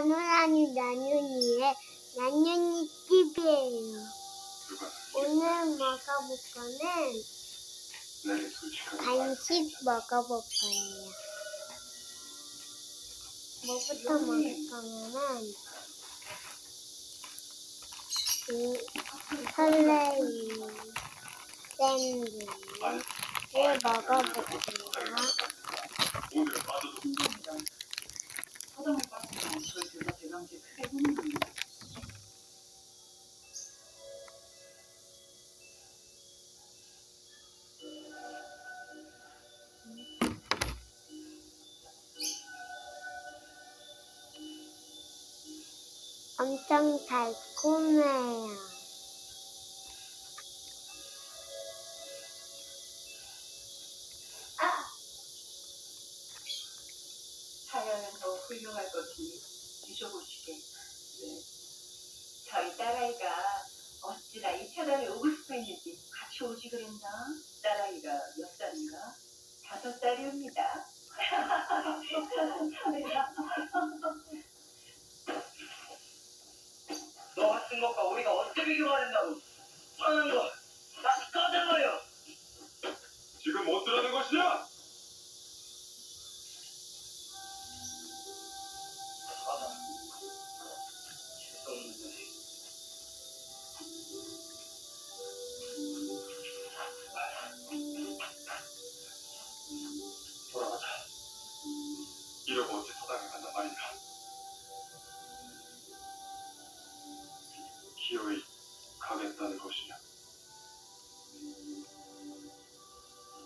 나누나니 나누니의 나누니 TV예요. 오늘 먹어볼 거는 간식 먹어볼 거예요. 뭐부터 먹을 거냐면 이 설레임 샌드를 먹어볼게요. 엄청 달콤해요. 딸아이가 어찌나 이 채널에 오고 싶어 했는지 같이 오지 그랬나? 딸아이가 몇 살인가? 다섯 살이옵니다. 너 같은 것과 우리가 어떻게 비교하는다고? 하는 거 다시 꺼져버려. 지금 어쩌라는 것이냐? 기어이 가겠다는 것이냐?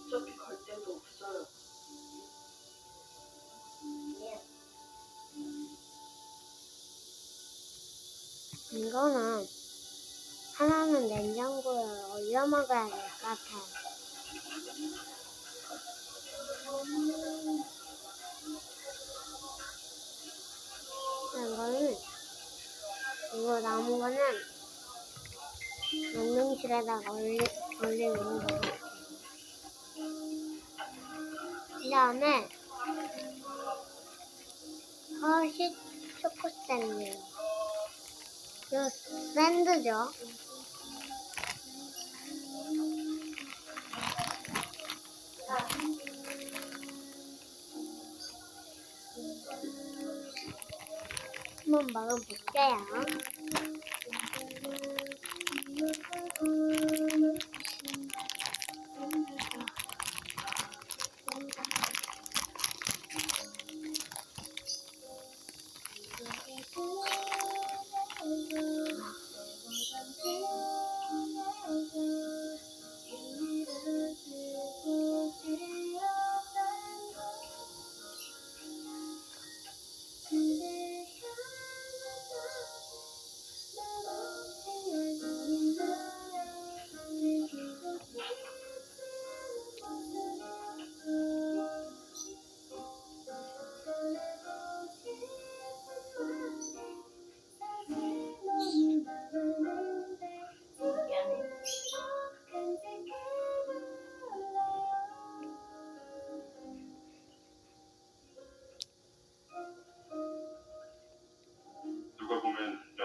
어차피 갈 데도 없어요. 이거는 하나는 냉장고에 올려 먹어야 될 것 같아요. 이거는 이거 남은 거는 냉동실에다가 올리, 올리는 거. 그 다음에 허식 초코 샌드. 이거 샌드죠? 한번 먹어볼게요.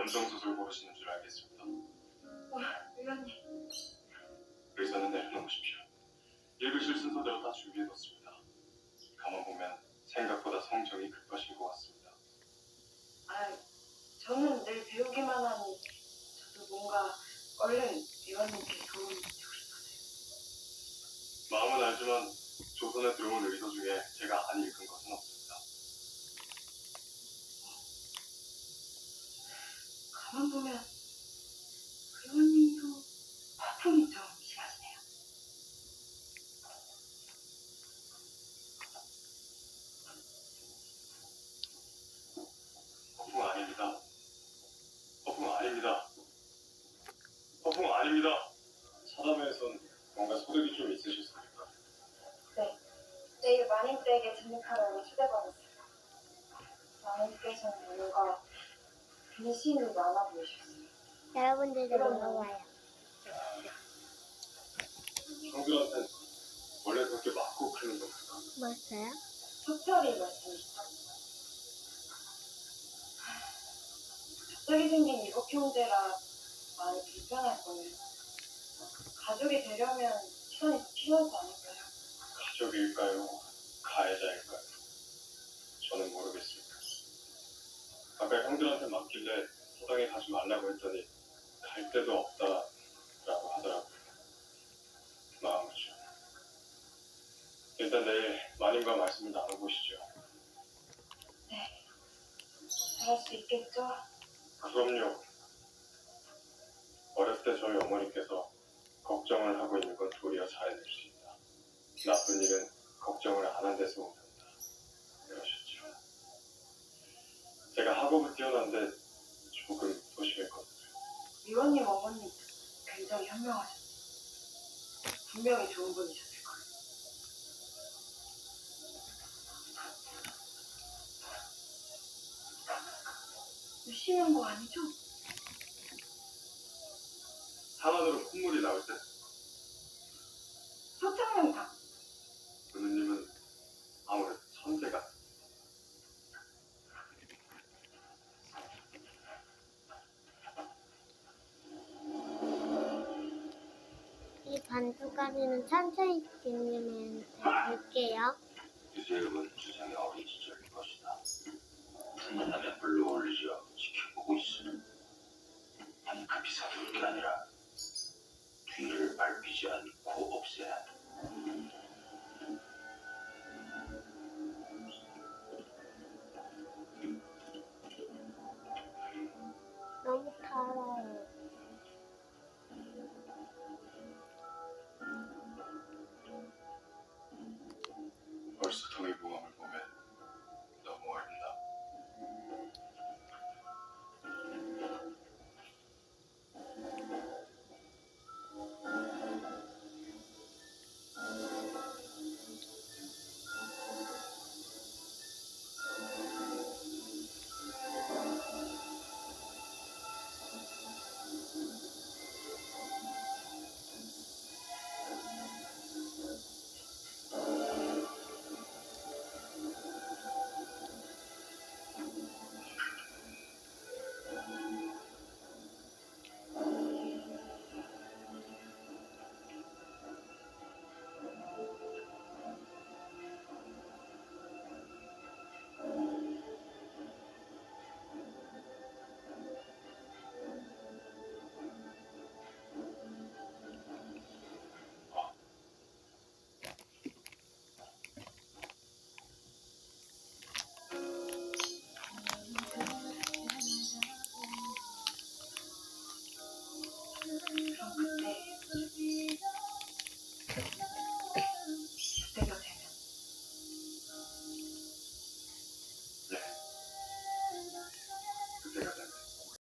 염정수술 고르시는 줄 알겠습니다. 의원님, 의사는 내려놓으십시오. 읽으실 순서대로 다 준비해뒀습니다. 가만 보면 생각보다 성정이 급하신 것 같습니다. 아, 저는 늘 배우기만 하니 저도 뭔가 얼른 의원님께 도움을 주고 싶어서요. 마음은 알지만 조선에 들어온 의서 중에 제가 안 읽은 것은 없습니다. 가만 보면 의원님도 화풍이 좀 심하시네요. 허풍 아닙니다. 허풍 아닙니다. 허풍 아닙니다. 사람에선 뭔가 소득이 좀 있으셨습니까? 내일 마님댁에 진입하려고 초대받았어요. 마님께서는 뭔가 근심이 많아 보이셨어요. 여러분들도 먹어봐요. 형들한텐 원래 그렇게 맞고 크는 겁니까? 뭐였어요? 특별히 말씀이시죠? 갑자기 생긴 이복 형제라 많이 불편할 거예요. 가족이 되려면 시간이 필요하지 않을까요? 가족일까요? 가해자일까요? 저는 모르겠습니다. 아까 형들한테 맡길래 서당에 가지 말라고 했더니 갈 데도 없다라고 하더라고요. 마음이죠. 일단 내일 마님과 말씀을 나눠보시죠. 잘할 수 있겠죠? 그럼요. 어렸을 때 저희 어머니께서 걱정을 하고 있는 건 도리어 잘해낼 수 있다. 나쁜 일은 걱정을 안 한 데서 오는다. 그러셨죠. 학업은 뛰어난데 조금 소심했거든요. 미원님 어머님 굉장히 현명하셨어요. 분명히 좋은 분이셨을 거예요. 쉬는 거 아니죠? 산안으로 콧물이 나올 때 소창명당 은우님은 아무래도 천재가 이 반두가리는 천천히 뒷님한테 줄게요. 유재욱은 주